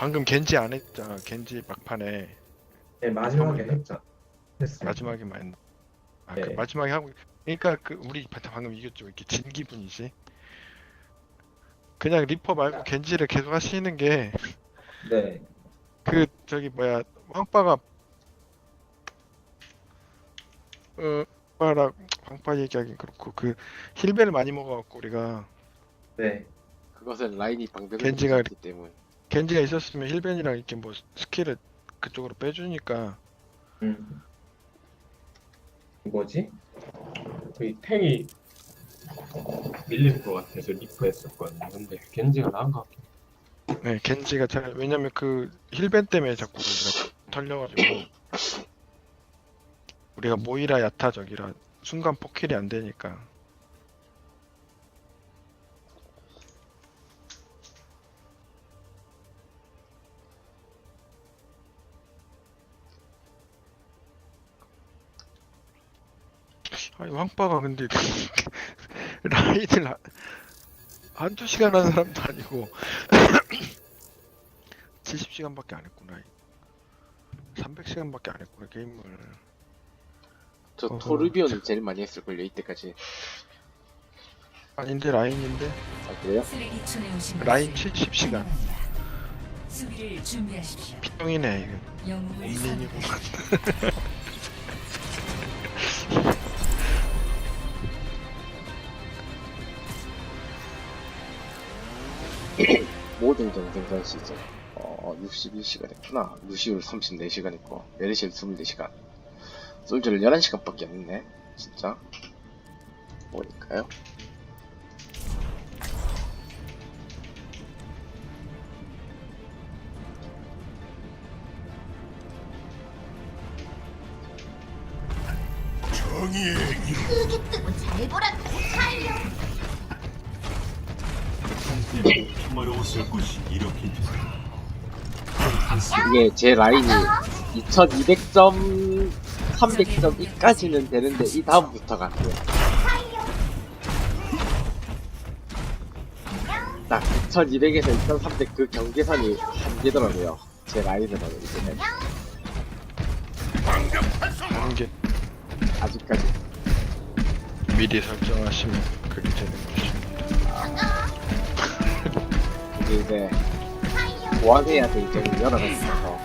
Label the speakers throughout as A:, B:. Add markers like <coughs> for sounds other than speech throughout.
A: 방금 겐지 안 했잖아. 겐지 막판에
B: 네, 마지막에 했죠. 했어요.
A: 마지막에만 했나? 아, 그
B: 네.
A: 마지막에 하고 그러니까 그 우리 방금 이겼죠. 이렇게 진 기분이지. 그냥 리퍼 말고 겐지를 계속 하시는 게
B: 네.
A: 그 저기 뭐야 황빠가 어 황빠라 황빠 얘기하긴 그렇고 그 힐벨을 많이 먹어갖고 우리가
B: 네.
C: 그것은 라인이 방벽을
A: 겐지가
C: 했기 때문.
A: 겐지가 있었으면 힐벤이랑 이렇게 뭐 스킬을 그쪽으로 빼주니까
B: 음. 뭐지? 저희 탱이 밀릴 것 같아서 리프 했었거든요. 근데 겐지가 나은 것 같긴
A: 네 겐지가 잘 왜냐면 그 힐벤 때문에 자꾸 우리가 털려가지고 우리가 모이라 야타적이라 순간 포킬이 안 되니까 아니 황빠가 근데 <laughs> 라인을 한- 한두 시간 한 사람도 아니고 <coughs> 70시간밖에 안 했구나 300시간밖에 안 했구나 게임을
C: 저
A: 어허.
C: 토르비온을 제일 많이 했을걸요 이때까지.
A: 아닌데 라인인데
C: 아 그래요?
D: 쓰레기촌에 오신
A: 라인
D: 것을
A: 70시간
D: 환영합니다. 수비를 준비하십시오.
A: 피똥이네 이거
D: 영웅을
A: 인민이고 <laughs>
C: 모든 경쟁전 시즌 어 61시간 했구나. 루시우를 34시간 했고 메르시를 24시간. 솔저를 11시간밖에 안 했네. 진짜. 뭐니까요?
E: 잘 보라 살려
F: 힘어로웠을 것이 이렇게
C: 이게 제 라인이 2200점 300점까지는 되는데 이 다음부터가 안 돼요. 딱 2200에서 2300 그 경계선이 한계더라고요. 제 라인으로는 이제는
A: 게
C: 아직까지
A: 미리 설정하시면 그게 되는 것입니다
C: 이게 이제 보완해야 될 점이 여러 가지 있어서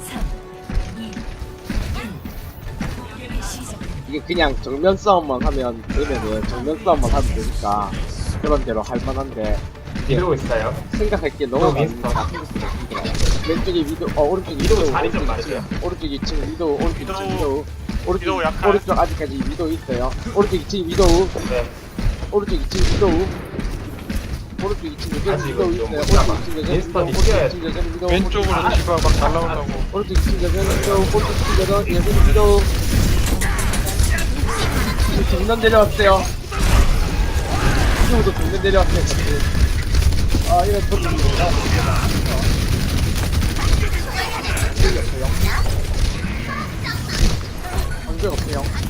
D: 3, 2, 1. 공격의 시작.
C: 이게 그냥 정면 싸움만 하면 되면은 정면 싸움만 하면 되니까 그런 대로 할 만한데
B: 이러고 있어요.
C: 생각할 게 너무 많으니까 왼쪽에 위도 어 오른쪽에
B: 위도우
C: 위도우
B: 자리 좀 말해줘요.
C: 오른쪽 2층 위도우 오른쪽 2층
F: 위도우,
C: 위도우 오른쪽
F: 위도우.
C: 오른쪽 아직까지 위도우 있어요 오른쪽 2층 위도우
B: 네.
C: 오른쪽 2층 위도우 오른쪽 2층 여전히
B: 아직
C: 위도우
B: 이거
C: 있어요
B: 못 잡아.
C: 오른쪽 2층 여전히 위도우
B: 윈스턴이
C: 오른쪽
B: 튀어야
C: 2층 여전히 위도우
A: 왼쪽으로 디바 막 날라온다고.
C: 오른쪽 2층 여전히 위도우 오른쪽 2층 여전히 여전히 위도우 정면 내려왔어요. 이쪽으로 정면 내려왔어요 같이. 아 이거 좀 방벽 없네요. 다시 2층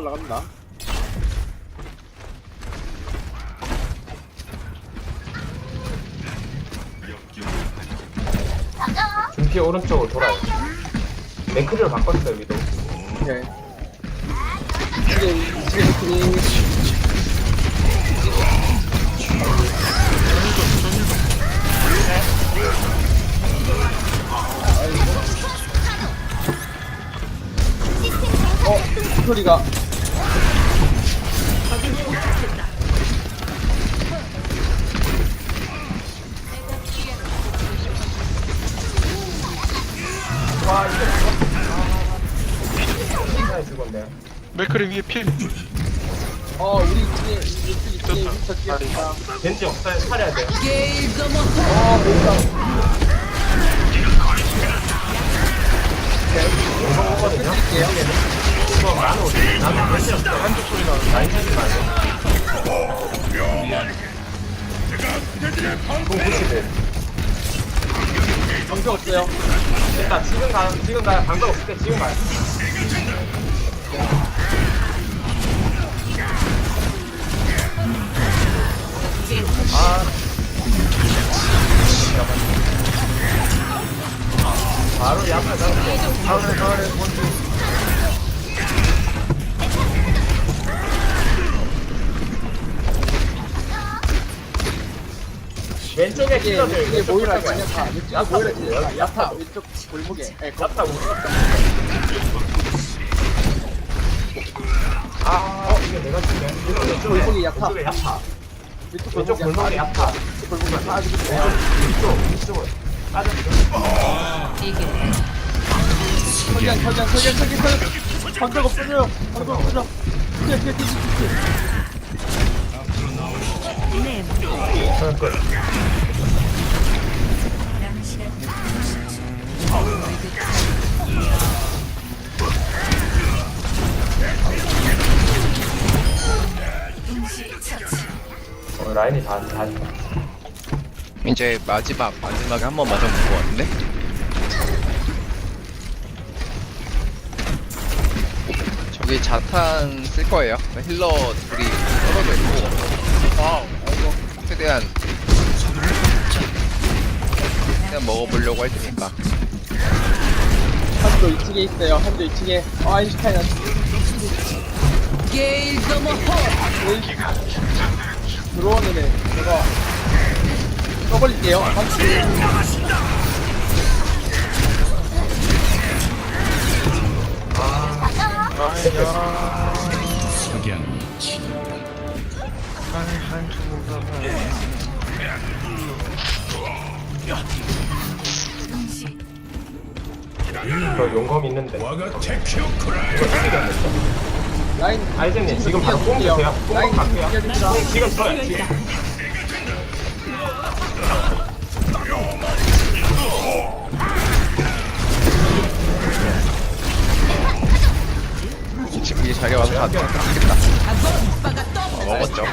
C: 올라간다.
B: 준피 오른쪽으로 돌아요. 맥크리를 바꿨어요, 위도.
C: 오케이. 어,
B: 와, 이거 진짜 죽었네.
A: 맥크리 위에 필
C: 어, 우리 우리 팀에 미쳐 뛰었다.
B: 겐지 없어요. 살려야 돼요.
C: 어, 뭔가
B: 오거든요.
C: 드릴게요.
B: 이거 나는 어디? 나는 겐지 없어요. 한쪽 소리 나는 라인 살지 말고. 공90 일.
C: 방벽 없어요.
B: 일단 지금 가, 지금 가, 방법 없을 때 지금 가요. 바로 야파 잡고. 왼쪽에
C: 이게
B: 찔러줘요.
C: 왼쪽에
B: 왼쪽
C: 모이라
B: 찔러줘요.
C: 진야타 왼쪽에
B: 야타
C: 모이라. 진야타 야타
B: 야타.
C: 왼쪽 골목에 예 거-
B: 야타 오른쪽. 아, 어, 이게 내가 지금 왼쪽 왼쪽에
C: 골목이 야타.
B: 왼쪽에 야타.
C: 왼쪽
B: 왼쪽
C: 골목에
B: 골목에
C: 야타
B: 야타.
C: 왼쪽 골목에 야타 아직
B: 왼쪽 왼쪽으로. 빠졌어.
D: 이게
C: 서기한 서기한 서기한 서기한 서기한 방벽 없어져요 방벽 없어져 뒤에 뒤에 뒤에 뒤에
B: 어, 라인이 다, 다.
E: 이제 마지막 마지막에 한 번 맞아볼 것 같은데 저기 자탄 쓸 거예요 힐러 둘이 떨어져 있고 아 최대한 그냥 먹어보려고 할 테니까.
C: 한조 2층에 있어요. 한조 2층에. 어 아인슈타인 한 들어오는 애. 제가 써버릴게요. 한조
D: 동시
B: 저 용검 있는데.
C: 라인
B: 아이젠님 지금 바로 뽕 주세요. 뽕 갈게요. 뽕 지금 써요. 지금.
E: 지금 이 자리에 와서 다 어, 먹었죠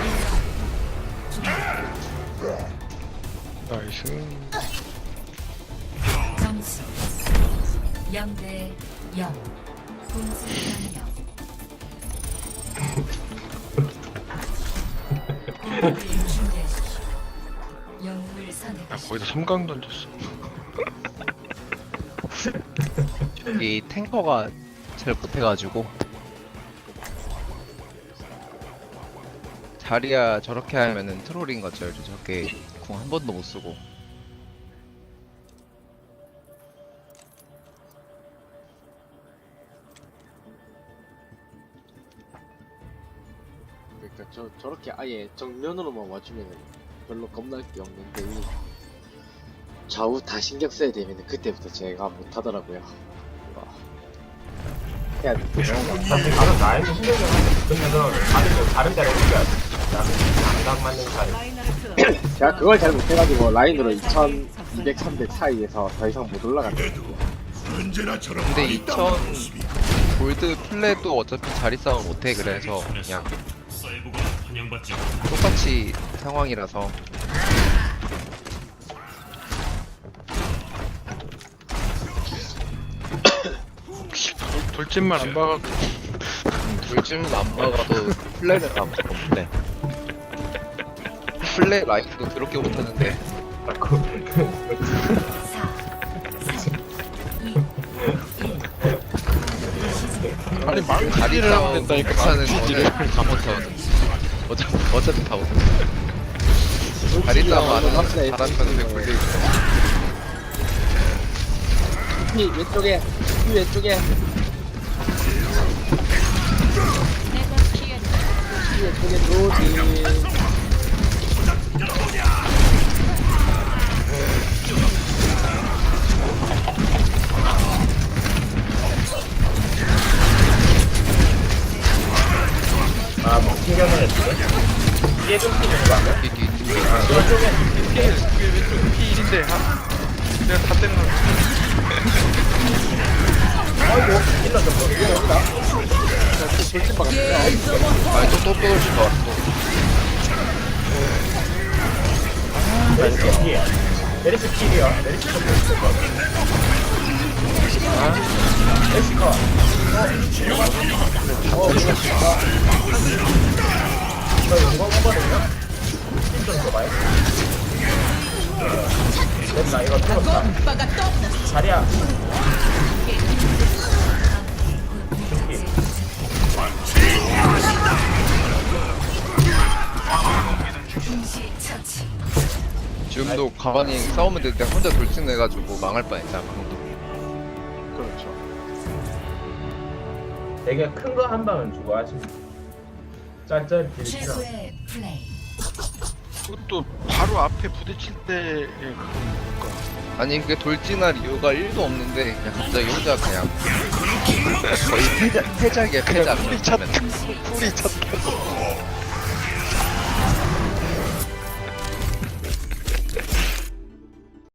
D: 0대 0 공수 변경 공격을 준비하십시오. 영웅을
A: 야,
D: 선택하십시오.
A: 거기다 섬광 던졌어.
E: 이 탱커가 잘 못해가지고. 자리야 저렇게 하면은 트롤인 거죠 저렇게 궁 한 번도 못 쓰고
C: 저 저렇게 아예 정면으로만 와주면 별로 겁날 게 없는데 이 좌우 다 신경 써야 되면 그때부터 제가 못하더라고요. 와. 해야 돼.
B: 사실 다른 라인이 신경을 근데서 다른 다른 데로 옮겨야 돼. 맞는. <coughs>
C: 제가 그걸 잘 못해가지고 라인으로 2200, 300 사이에서 더 이상 못 올라갔거든요.
E: 근데 2000 골드 플레도 어차피 자리 싸움 못해 그래서 그냥
F: 환영받지
E: 똑같이 상황이라서
A: 돌- 돌진만 안 박아도
E: 돌쯤 안 막아도 플레이는 다 못해 플레이 라이프도 그렇게 못하는데
B: 아,
D: 4 3
A: 아니 망치를 하면 된다니까.
E: 못하는
A: 망치를.
E: 거는 다 못하거든 어차피, 어차피 다 못해 자리 싸움 안 하는 잘하는 골드
C: 피 왼쪽에, 피 왼쪽에. 피 왼쪽에 로지.
B: 아, 뭐, 신경을 했는데. 뒤에 좀 튀는 거 아니야?
E: 뒤, 뒤, 뒤.
B: 왼쪽에
A: 피, 왼쪽 P1인데 하, 내가 다 때려.
B: 아이고, 힐러 좀 더.
C: 돌진 박았어요.
E: 아니 또 또 또 올줄 것 같고
B: 메리스 뒤에. 메리스 킬이야. 메리스 좀메
E: 지금도 가만히 싸우면 되는데 혼자 돌진해가지고 망할 뻔했잖아 방금.
G: 되게 큰 거 한 방은 주고 하시면 짤짤 딜 필요.
D: 최고의 플레이.
A: 그것도 바로 앞에 부딪힐 때의 그건가
E: 아니 그게 돌진할 이유가 1도 없는데 그냥 갑자기 혼자 그냥 거의 패작, 패작이야 패작
A: 풀이 찼
E: 그러면.
A: 풀이 찼다고